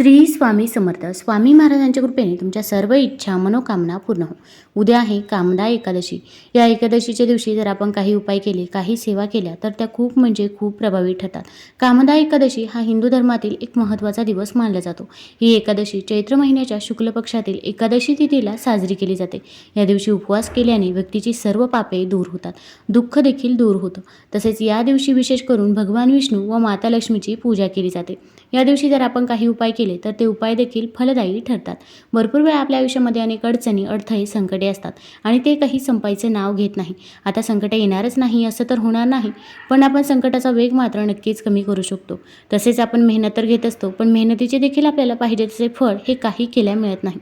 श्री स्वामी समर्थ. स्वामी महाराजांच्या कृपेने तुमच्या सर्व इच्छा मनोकामना पूर्ण हो. उद्या आहे कामदा एकादशी. या एकादशीच्या दिवशी जर आपण काही उपाय केले काही सेवा केल्या तर त्या खूप म्हणजे खूप प्रभावी ठरतात. कामदा एकादशी हा हिंदू धर्मातील एक महत्त्वाचा दिवस मानला जातो. ही एकादशी चैत्र महिन्याच्या शुक्ल पक्षातील एकादशी तिथीला साजरी केली जाते. या दिवशी उपवास केल्याने व्यक्तीची सर्व पापे दूर होतात. दुःख देखील दूर होतं. तसेच या दिवशी विशेष करून भगवान विष्णू व माता लक्ष्मीची पूजा केली जाते. या दिवशी जर आपण काही उपाय केले तर ते उपाय देखील फलदायी ठरतात. भरपूर वेळा आपल्या आयुष्यामध्ये अनेक अडचणी अडथळे संकटे असतात आणि ते काही संपायचे नाव घेत नाही. आता संकटे येणारच नाही असं तर होणार नाही पण आपण संकटाचा वेग मात्र नक्कीच कमी करू शकतो. तसेच आपण मेहनत तर घेत असतो पण मेहनतीचे देखील आपल्याला पाहिजे तसे फळ हे काही केल्या मिळत नाही.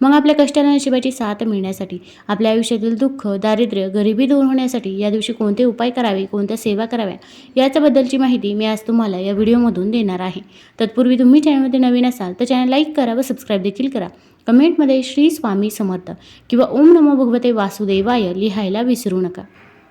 मग आपल्या कष्टाला नशिबाची साथ मिळण्यासाठी आपल्या आयुष्यातील दुःख दारिद्र्य गरिबी दूर होण्यासाठी या दिवशी कोणते उपाय करावे कोणत्या सेवा कराव्या याच्याबद्दलची माहिती मी आज तुम्हाला या व्हिडिओमधून देणार आहे. तत्पूर्वी तुम्ही चॅनलमध्ये नवीन असाल तर चॅनल लाईक करा व सबस्क्राईब देखील करा. कमेंटमध्ये श्री स्वामी समर्थ किंवा ओम नमो भगवते वासुदेवाय लिहायला विसरू नका.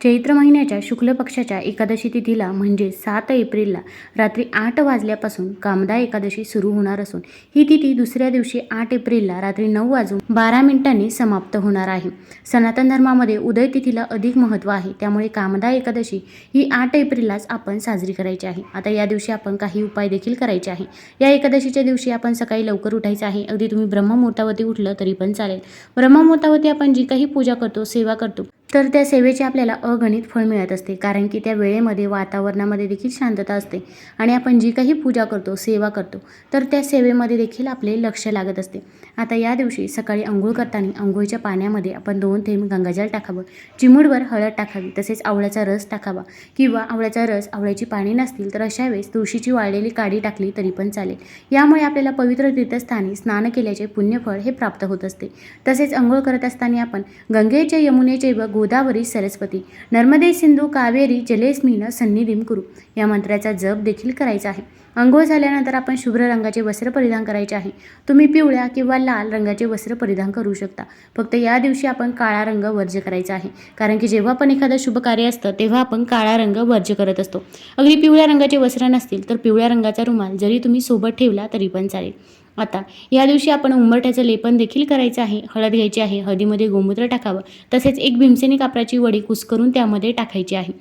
चैत्र महिन्याच्या शुक्ल पक्षाच्या एकादशी तिथीला म्हणजे सात एप्रिलला रात्री आठ वाजल्यापासून कामदा एकादशी सुरू होणार असून ही तिथी दुसऱ्या दिवशी आठ एप्रिलला रात्री नऊ वाजून बारा मिनिटांनी समाप्त होणार आहे. सनातन धर्मामध्ये उदय तिथीला अधिक महत्त्व आहे. त्यामुळे कामदा एकादशी ही आठ एप्रिललाच आपण साजरी करायची आहे. आता या दिवशी आपण काही उपाय देखील करायचे आहे. या एकादशीच्या दिवशी आपण सकाळी लवकर उठायचं आहे. अगदी तुम्ही ब्रह्ममुहूर्तावरती उठलं तरी पण चालेल. ब्रह्ममुहूर्तावरती आपण जी काही पूजा करतो सेवा करतो तर त्या सेवेचे आपल्याला अगणित फळ मिळत असते कारण की त्या वेळेमध्ये वातावरणामध्ये देखील शांतता असते आणि आपण जी काही पूजा करतो सेवा करतो तर त्या सेवेमध्ये देखील आपले लक्ष लागत असते. आता या दिवशी सकाळी आंघोळ करताना आंघोळीच्या पाण्यामध्ये आपण दोन थेंब गंगाजल टाकावं चिमूडभर हळद टाकावी तसेच आवळ्याचा रस टाकावा किंवा आवळ्याचा रस आवळ्याची पाणी नसतील तर अशा वेळेस तुळशीची वाळलेली काडी टाकली तरी पण चालेल. यामुळे आपल्याला पवित्र तीर्थस्थानी स्नान केल्याचे पुण्यफळ हे प्राप्त होत असते. तसेच आंघोळ करत असताना आपण गंगेचे यमुनेचे व गोदावरी सरस्वती. नर्मदे सिंधू कावेरी जलेस्मिन सन्निधीम कुरु या मंत्राचा जप देखील करायचा आहे. अंघोळ झाल्यानंतर आपण शुभ्र रंगाचे वस्त्र परिधान करायचे आहे. तुम्ही पिवळ्या किंवा लाल रंगाचे वस्त्र परिधान करू शकता. फक्त या दिवशी आपण काळा रंग वर्ज करायचा आहे. कारण की जेव्हा पण एखादं शुभ कार्य असतं तेव्हा आपण काळा रंग वर्ज करत असतो. अगदी पिवळ्या रंगाचे वस्त्र नसतील तर पिवळ्या रंगाचा रुमाल जरी तुम्ही सोबत ठेवला तरी पण चालेल. आता या दिवशी आपण उंबरठ्याचं लेपन देखील करायचं आहे. हळद घ्यायची आहे हळदीमध्ये गोमूत्र टाकावं तसेच एक भीमसेनी कापराची वडी कुस्करून त्यामध्ये टाकायची आहे.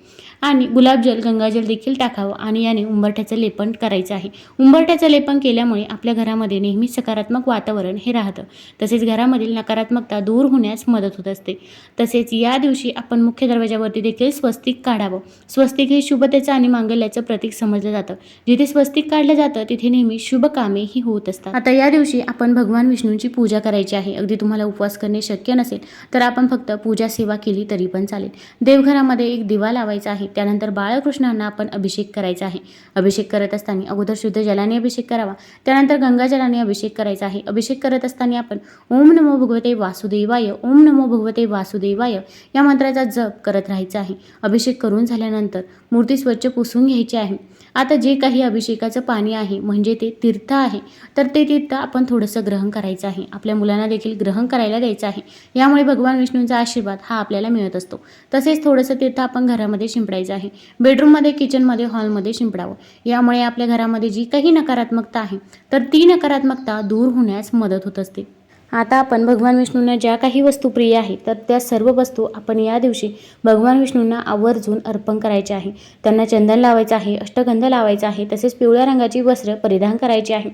आणि गुलाबजल गंगाजल देखील टाकावं आणि याने उंबरठ्याचं लेपन करायचं आहे. उंबरठ्याचं लेपन केल्यामुळे आपल्या घरामध्ये नेहमी सकारात्मक वातावरण हे राहतं. तसेच घरामधील नकारात्मकता दूर होण्यास मदत होत असते. तसेच या दिवशी आपण मुख्य दरवाजावरती देखील स्वस्तिक काढावं. स्वस्तिक हे शुभतेचं आणि मांगल्याचं प्रतीक समजलं जातं. जिथे स्वस्तिक काढलं जातं तिथे नेहमी शुभ कामेही होत असतात. आता या दिवशी आपण भगवान विष्णूंची पूजा करायची आहे. अगदी तुम्हाला उपवास करणे शक्य नसेल तर आपण फक्त पूजा सेवा केली तरी पण चालेल. देवघरामध्ये एक दिवा लावायचा आहे. त्यानंतर बाळकृष्णांना आपण अभिषेक करायचा आहे. अभिषेक करत असताना अगोदर शुद्ध जलाने अभिषेक करावा. त्यानंतर गंगाजलाने अभिषेक करायचा आहे. अभिषेक करत असताना आपण ओम नमो भगवते वासुदेवाय ओम नमो भगवते वासुदेवाय या मंत्राचा जप करत राहायचा आहे. अभिषेक करून झाल्यानंतर मूर्ती स्वच्छ पुसून घ्यायची आहे. आता जे काही अभिषेकाचं पाणी आहे म्हणजे ते तीर्थ आहे तर ते तीर्थ आपण थोडंसं ग्रहण करायचं आहे. आपल्या मुलांना देखील ग्रहण करायला द्यायचं आहे. यामुळे भगवान विष्णूंचा आशीर्वाद हा आपल्याला मिळत असतो. तसेच थोडंसं तीर्थ आपण घरामध्ये शिंपडायचं आहे. बेडरूममध्ये किचनमध्ये हॉलमध्ये शिंपडावं. यामुळे आपल्या घरामध्ये जी काही नकारात्मकता आहे तर ती नकारात्मकता दूर होण्यास मदत होत असते. आता आपण भगवान विष्णूंना ज्या काही वस्तू प्रिय आहे तर त्या सर्व वस्तू आपण या दिवशी भगवान विष्णूंना आवर्जून अर्पण करायचे आहे. त्यांना चंदन लावायचं आहे अष्टगंध लावायचा आहे तसेच पिवळ्या रंगाची वस्त्र परिधान करायची आहे.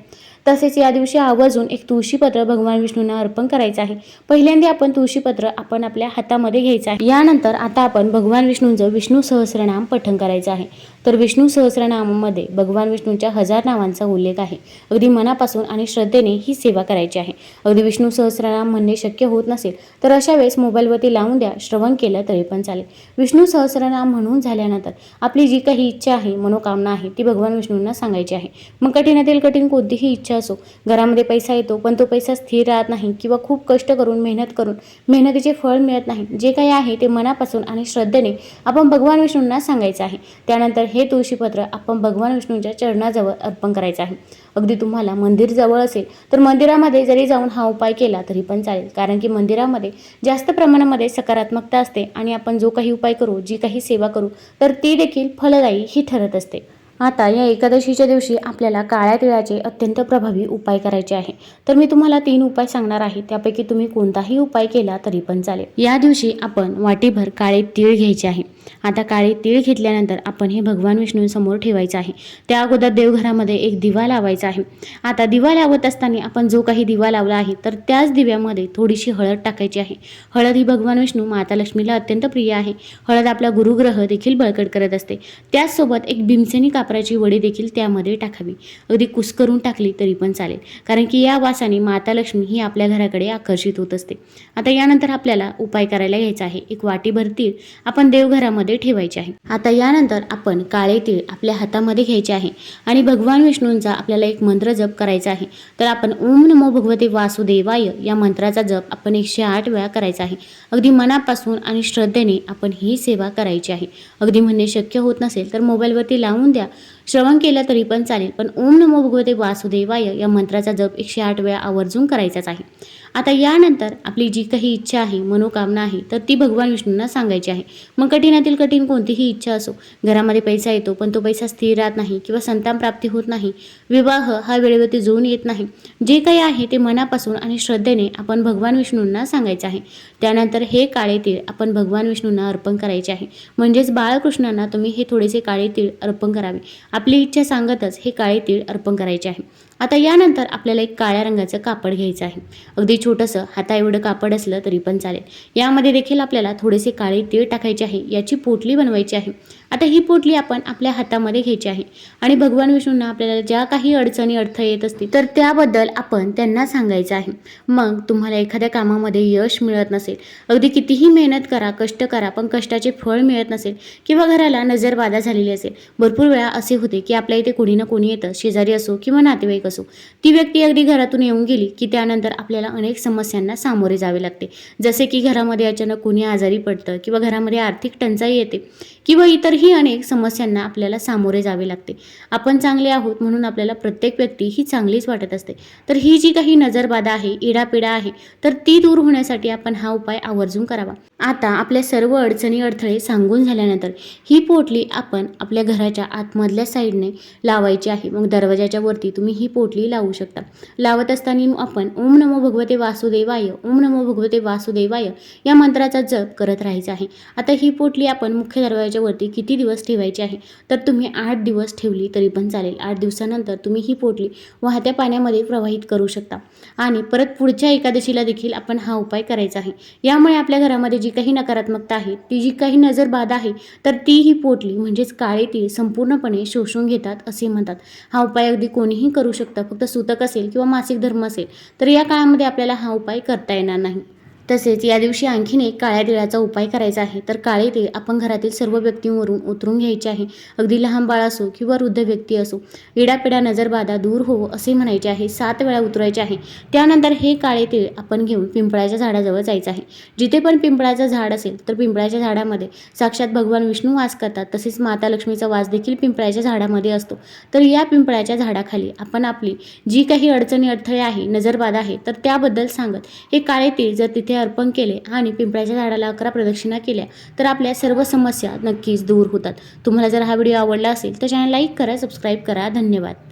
तसेच या दिवशी आवर्जून एक तुळशीपत्र भगवान विष्णूंना अर्पण करायचं आहे. पहिल्यांदा आपण तुळशीपत्र आपण आपल्या हातामध्ये घ्यायचं आहे. यानंतर आता आपण भगवान विष्णूंचं विष्णू सहस्रनाम पठण करायचं आहे. तर विष्णू सहस्रनामामध्ये भगवान विष्णूंच्या हजार नावांचा उल्लेख आहे. अगदी मनापासून आणि श्रद्धेने ही सेवा करायची आहे. अगदी विष्णू सहस्रनाम म्हणणे शक्य होत नसेल तर अशा वेळेस मोबाईलवरती लावून द्या श्रवण केलं तरी पण चालेल. विष्णू सहस्रनाम म्हणून झाल्यानंतर आपली जी काही इच्छा आहे मनोकामना आहे ती भगवान विष्णूंना सांगायची आहे. मग कठीणातील कठीण कोणतीही इच्छा असो घरामध्ये पैसा येतो पण तो पैसा स्थिर राहत नाही किंवा खूप कष्ट करून मेहनत करून मेहनतीचे फळ मिळत नाही जे काही आहे ते मनापासून आणि श्रद्धेने आपण भगवान विष्णूंना सांगायचं आहे. त्यानंतर हे तुळशीपत्र आपण भगवान विष्णूंच्या चरणाजवळ अर्पण करायचं आहे. अगदी तुम्हाला मंदिर जवळ असेल तर मंदिरामध्ये जरी जाऊन हा उपाय केला तरी पण चालेल. कारण की मंदिरामध्ये जास्त प्रमाणामध्ये सकारात्मकता असते आणि आपण जो काही उपाय करू जी काही सेवा करू तर ती देखील फलदायी ही ठरत असते. आता या एकादशीच्या दिवशी आपल्याला काळ्या तिळाचे अत्यंत प्रभावी उपाय करायचे आहे. तर मी तुम्हाला तीन उपाय सांगणार आहे. त्यापैकी तुम्ही कोणताही उपाय केला तरी पण चालेल. या दिवशी आपण वाटीभर काळे तीळ घ्यायचे आहे. आता काळे तीळ घेतल्यानंतर आपण हे भगवान विष्णूंसमोर ठेवायचं आहे. त्या अगोदर देवघरामध्ये एक दिवा लावायचा आहे. आता दिवा लावत असताना आपण जो काही दिवा लावला आहे तर त्याच दिव्यामध्ये थोडीशी हळद टाकायची आहे. हळद ही भगवान विष्णू माता लक्ष्मीला अत्यंत प्रिय आहे. हळद आपला गुरुग्रह देखील बळकट करत असते. त्याचसोबत एक भीमसेनी कापराची वडी देखील त्यामध्ये टाकावी. अगदी कुस्करून टाकली तरी पण चालेल. कारण की या वासाने माता लक्ष्मी ही आपल्या घराकडे आकर्षित होत असते. आता यानंतर आपल्याला उपाय करायला घ्यायचा आहे. एक वाटीभर तीळ आपण देवघरामध्ये ठेवायचे आहे. आता यानंतर आपण काळे तीळ आपल्या हातामध्ये घ्यायचे आहे. आणि भगवान विष्णूंचा आपल्याला एक मंत्र जप करायचा आहे. तर आपण ओम नमो भगवते वासुदेवाय या मंत्राचा जप आपण एकशे आठ वेळा करायचा आहे. अगदी मनापासून आणि श्रद्धेने आपण ही सेवा करायची आहे. अगदी म्हणणे शक्य होत नसेल तर मोबाईलवरती लावून द्या. श्रवण केलं तरी पण चालेल. पण ओम नमो भगवते वासुदेवाय या मंत्राचा जप एकशे आठ वेळा आवर्जून करायचाच आहे. आता यानंतर आपली जी काही इच्छा आहे मनोकामना आहे तर ती भगवान विष्णूंना सांगायची आहे. मग कठीणातील कठीण कोणतीही इच्छा असो घरामध्ये पैसा येतो पण तो पैसा स्थिर राहत नाही किंवा संतान प्राप्ती होत नाही विवाह हा वेळेवरती जुळून येत नाही. जे काही आहे ते मनापासून आणि श्रद्धेने आपण भगवान विष्णूंना सांगायचं आहे. त्यानंतर हे काळे तीळ आपण भगवान विष्णूंना अर्पण करायचे आहे. म्हणजेच बाळकृष्णांना तुम्ही हे थोडेसे काळे तीळ अर्पण करावे. आपली इच्छा सांगतच हे काळे तीळ अर्पण करायचे आहे. आता यानंतर आपल्याला एक काळ्या रंगाचं कापड घ्यायचं आहे. अगदी छोटंसं हाता एवढं कापड असलं तरी पण चालेल. यामध्ये देखील आपल्याला थोडेसे काळे तीळ टाकायचे आहे याची पोटली बनवायची आहे. आता ही पोटली आपण आपल्या हातामध्ये घ्यायची आहे. आणि भगवान विष्णूंना आपल्याला ज्या काही अडचणी अडथळे येत असतील तर त्याबद्दल आपण त्यांना सांगायचं आहे. मग तुम्हाला एखाद्या कामामध्ये यश मिळत नसेल अगदी कितीही मेहनत करा कष्ट करा पण कष्टाचे फळ मिळत नसेल किंवा घराला नजरबाधा झालेली असेल भरपूर वेळा असे होते की आपल्या इथे कोणी ना कोणी येतं शेजारी असो किंवा नातेवाईक असो. ती व्यक्ती अगदी घरातून येऊन गेली की त्यानंतर आपल्याला अनेक समस्यांना सामोरे जावे लागते. जसे की घरामध्ये अचानक कोणी आजारी पडतं किंवा घरामध्ये आर्थिक टंचाई येते किंवा इतरही अनेक समस्यांना आपल्याला सामोरे जावे लागते. आपण चांगले आहोत म्हणून आपल्याला प्रत्येक व्यक्ती ही चांगलीच वाटत असते. तर ही जी काही नजरबाधा आहे इडापिडा आहे तर ती दूर होण्यासाठी आपण हा उपाय आवर्जून करावा. आता आपल्या सर्व अडचणी अडथळे सांगून झाल्यानंतर ही पोटली आपण आपल्या घराच्या आतमधल्या साईडने लावायची आहे. मग दरवाजाच्या वरती तुम्ही ही पोटली लावू शकता. लावत असताना आपण ओम नमो भगवते वासुदेवाय ओम नमो भगवते वासुदेवाय या मंत्राचा जप करत राहायचा आहे. आता ही पोटली आपण मुख्य दरवाजाच्या वरती किती दिवस ठेवायची आहे? तर तुम्ही आठ दिवस ठेवली तरी पण चालेल. आठ दिवसानंतर तुम्ही ही पोटली वाहत्या पाण्यामध्ये प्रवाहित करू शकता. आणि परत पुढच्या एकादशीला देखील आपण हा उपाय करायचा आहे. यामुळे आपल्या घरामध्ये जी काही नकारात्मकता आहे ती जी काही नजरबाधा आहे तर ती ही पोटली म्हणजेच काळे तीळ संपूर्णपणे शोषून घेतात असे म्हणतात. हा उपाय अगदी कोणीही करू शकतं. फक्त सुतक असेल किंवा मासिक धर्म असेल तर या काळामध्ये आपल्याला हा उपाय करता येणार नाही. तसेच या दिवशी आणखीन एक काळ्या तिळाचा उपाय करायचा आहे. तर काळे तिळ आपण घरातील सर्व व्यक्तींवरून उतरून घ्यायचे आहे. अगदी लहान बाळ असो किंवा वृद्ध व्यक्ती असो इडापिडा नजरबाधा दूर हो असे म्हणायचे आहे. सात वेळा उतरायचे आहे. त्यानंतर हे काळे तिळ आपण घेऊन पिंपळाच्या झाडाजवळ जायचं आहे. जिथे पण पिंपळाचं झाड असेल तर पिंपळाच्या झाडामध्ये साक्षात भगवान विष्णू वास करतात तसेच माता लक्ष्मीचा वास देखील पिंपळाच्या झाडामध्ये असतो. तर या पिंपळाच्या झाडाखाली आपण आपली जी काही अडचणी अडथळे आहे नजरबाधा आहे तर त्याबद्दल सांगत हे काळे तिळ जर तिथे अर्पण केले आणि पिंपळाच्या झाडाला अकरा प्रदक्षिणा केल्या तर आपल्या सर्व समस्या नक्कीच दूर होतात. तुम्हाला जर हा व्हिडिओ आवडला असेल तर चॅनल लाईक करा सबस्क्राईब करा. धन्यवाद.